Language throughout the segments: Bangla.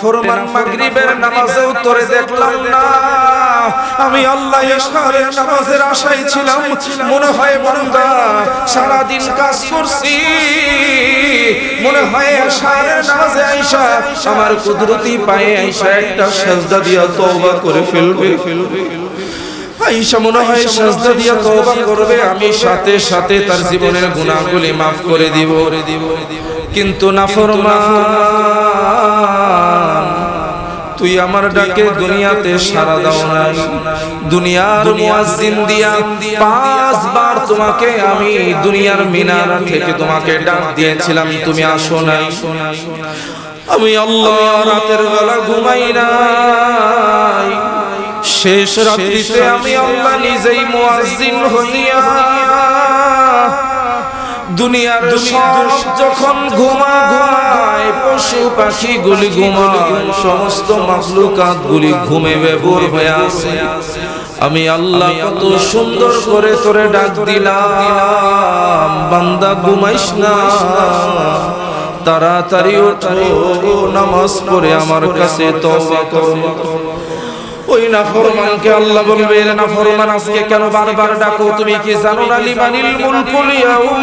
নাফরমান মাগরিবের নামাজেও তোরে দেখলাম না। আমি আল্লাহ ইশারের নামাজের আশায় ছিলাম। মনে হয় বান্দা সারা দিন কাজ করছি। মনে হয় ইশারের নামাজে আইসা আমার কুদরতি পায়ে আইসা একটা সেজদা দিয়া তওবা করে ফেলবে। আইসা মনে হয় সাজদা দিয়া তওবা করবে আমি সাথে সাথে তার জীবনের গুনাহগুলি maaf করে দিব। কিন্তু নাফরমান তুই আমার ডাকে দুনিয়াতে সারা দাও নাই। দুনিয়ার মুয়াজ্জিন দিয়া পাঁচবার তোমাকে আমি দুনিয়ার মিনার থেকে তোমাকে ডাক দিয়েছিলাম। তুমি আসো নাই। আমি আল্লাহ রাতের বেলা ঘুমাই নাই। শেষ রাত্রিতে আমি আল্লাহ নিজেই মুয়াজ্জিন হইয়া দুনিয়ার সব যখন ঘুমা ঘুমায় পশু পাখি গুলি ঘুমায় সমস্ত মাখলুকাত গুলি ঘুমে বেবুর হয়ে আছে আমি আল্লাহ কত সুন্দর করে তোরে ডাক দিলাম। বান্দা ঘুমাইস না। তাড়াতাড়ি ওঠো নামাজ পড়ে আমার কাছে তওবা করো। ওই নাফরমানকে আল্লাহ বলবে রে নাফরমান আজকে কেন বারবার ডাকো? তুমি কি জানো না লিমানিল মুলকুল ইয়াউম।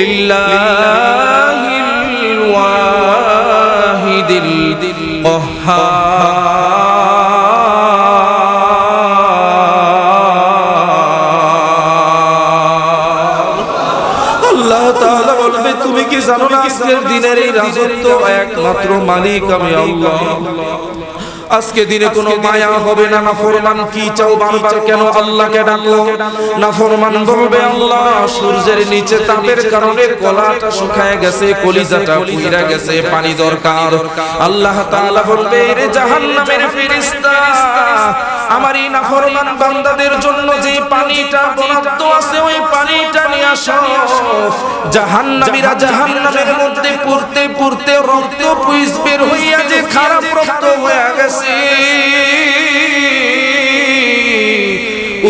লিল্লাহিল ওয়াহিদিল কহ্হার আল্লাহ তাআলা বলবে, তুমি কি জানো না আজকের দিনের এই রাজত্ব একমাত্র মালিক আমি, আল্লাহ? আজকে দিনে কোনো মায়া হবে না। না। ফরমান কি চাও বারবার কেন আল্লাহকে ডাকো না ফরমান বলবে আল্লাহ সূর্যের নিচে তাপের কারণে কলাটা শুকায় গেছে কলিজাটা পুইরা গেছে পানি দরকার। আল্লাহ তাআলা বলবে রে জাহান্নামের ফেরেশতা আমার এই নাফরমান বান্দাদের জন্য যে পানিটা বরাদ্দ আছে ওই পানিটা নিয়ে আসো। জাহান্নামীরা জাহান্নামের মধ্যে পড়তে পড়তে রক্ত পুইস বের হইয়া যে খারাপ রক্ত হয়ে গেছে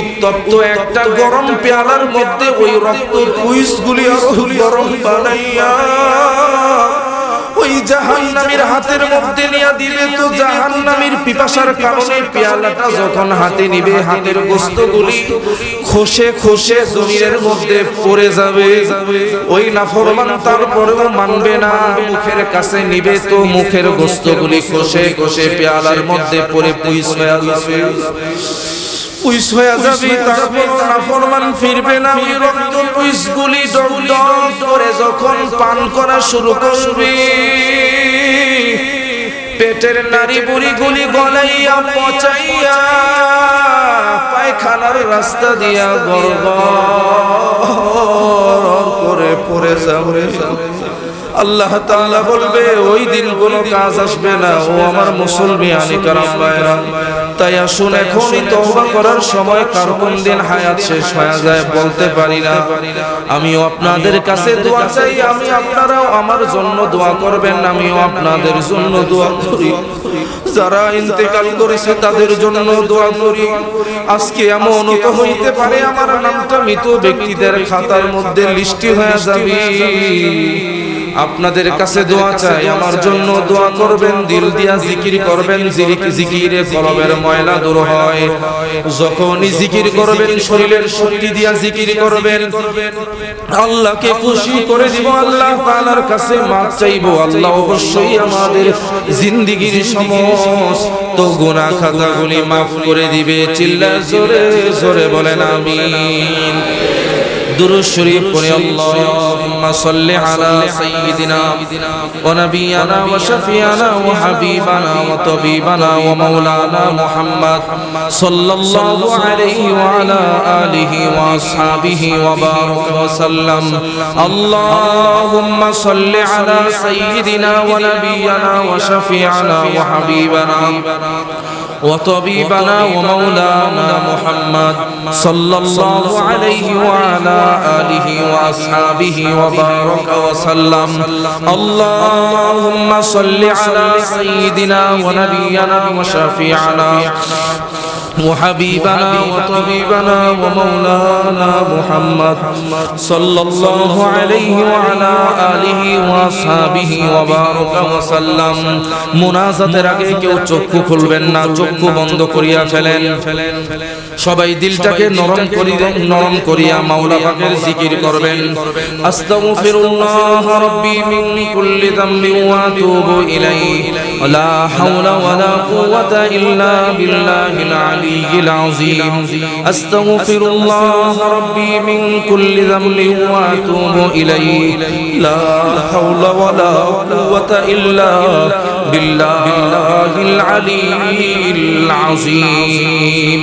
উত্তপ্ত একটা গরম পেয়ালার মধ্যে ওই রক্ত পুইস গুলি গরম বানাইয়া ওই জাহান্নামীর হাতের মধ্যে নিয়ে দিলে তো জাহান্নামীর পিপাসার কারণে পেয়ালাটা যখন হাতে নিবে, হাতের গোস্তগুলি খসে খসে জমিনের মধ্যে পড়ে যাবে। ওই নাফরমান তারপরেও মানবে না, মুখের কাছে নিবে তো মুখের গোস্তগুলি খসে খসে পেয়ালার মধ্যে পড়ে পুইস হয়ে যাবে। পুইস হয়ে যাবে তারপর নাফরমান ফিরবে না ওই রক্ত পুইস গুলি ডগ ডগ করে যখন পান করা শুরু করবে। পেটের নারী বুড়ি গুলি গলাইয়া পচাইয়া পায়খানার রাস্তা দিয়া গর্ব করে পড়ে যাবে আল্লাহ তাআলা বলবে, ওই দিন কোনো কাজ আসবে না। ও আমার মুসলমানি কারাম ভাইরা তাই আসুন, এখনই তওবা করার সময় কার কোন দিন হায়াত শেষ হয়ে যায় বলতে পারি না। আমিও আপনাদের কাছে দোয়া চাই, আমি আপনারাও আমার জন্য দোয়া করবেন, আমিও আপনাদের জন্য দোয়া করি। যারা ইন্তেকাল করেছে, তাদের জন্য দোয়া করি। আজকে এমন তো হইতে পারে, আমার নামটা মৃত ব্যক্তিদের খাতার মধ্যে লিস্টি হয়ে যাবে। আপনাদের কাছে দোয়া চাই আমার জন্য দোয়া করবেন দিল দিয়া জিকির করবেন জিকিরে কলবের ময়লা দূর হয়। যখনই জিকির করবেন শরীরের শক্তি দিয়া জিকির করবেন। আল্লাহকে খুশি করে দিব আল্লাহ তাআলার কাছে মাফ চাইব আল্লাহ অবশ্যই আমাদের জিন্দেগীর সমস্ত গুনাহ খাতাগুলি মাফ করে দিবে চিল্লা জোরে জোরে বলেন আমিন। দুরুদ শরীফ পড়ে আল্লাহুম্মা সাল্লি আলা সাইয়্যিদিনা হাবিবানা ওয়া তাবিবানা ওয়া মাওলানা মুহাম্মদ সাল্লাল্লাহু আলাইহি ওয়া আলা আলিহি ওয়া আসহাবিহি ওয়া বারাক ওয়া সাল্লাম। আল্লাহুম্মা সাল্লি আলা সাইয়্যিদিনা ওয়া নাবিয়ানা ওয়া শাফিয়ানা ওয়া হাবিবানা। وطبيبنا ومولانا محمد صلى الله عليه وعلى آله وأصحابه وبارك وسلم اللهم صل على سيدنا ونبينا وشفيعنا وحبيبنا وطبيبنا ومولانا محمد صلى الله عليه وعلى آله وأصحابه وبارك وسلم মুনাজাতের আগে কেউ চক্ষু খুলবেন না চক্ষু বন্ধ করিয়া ফেলেন। সবাই দিলটাকে নরম করিয়া নরম করিয়া মাওলা পাকের জিকির করবেন। আস্তাগফিরুল্লাহ রাব্বি মিন কুল্লি যামবিন ওয়া আতুবু ইলাইহি। লা হাওলা ওয়ালা কুওয়াতা ইল্লা বিল্লাহিল আলিয়্যিল আযীম। আস্তাগফিরুল্লাহ রাব্বি মিন কুল্লি যামবিন ওয়া আতুবু ইলাইহি। লা হাওলা ওয়ালা কুওয়াতা ইল্লা بالله العلي العظيم.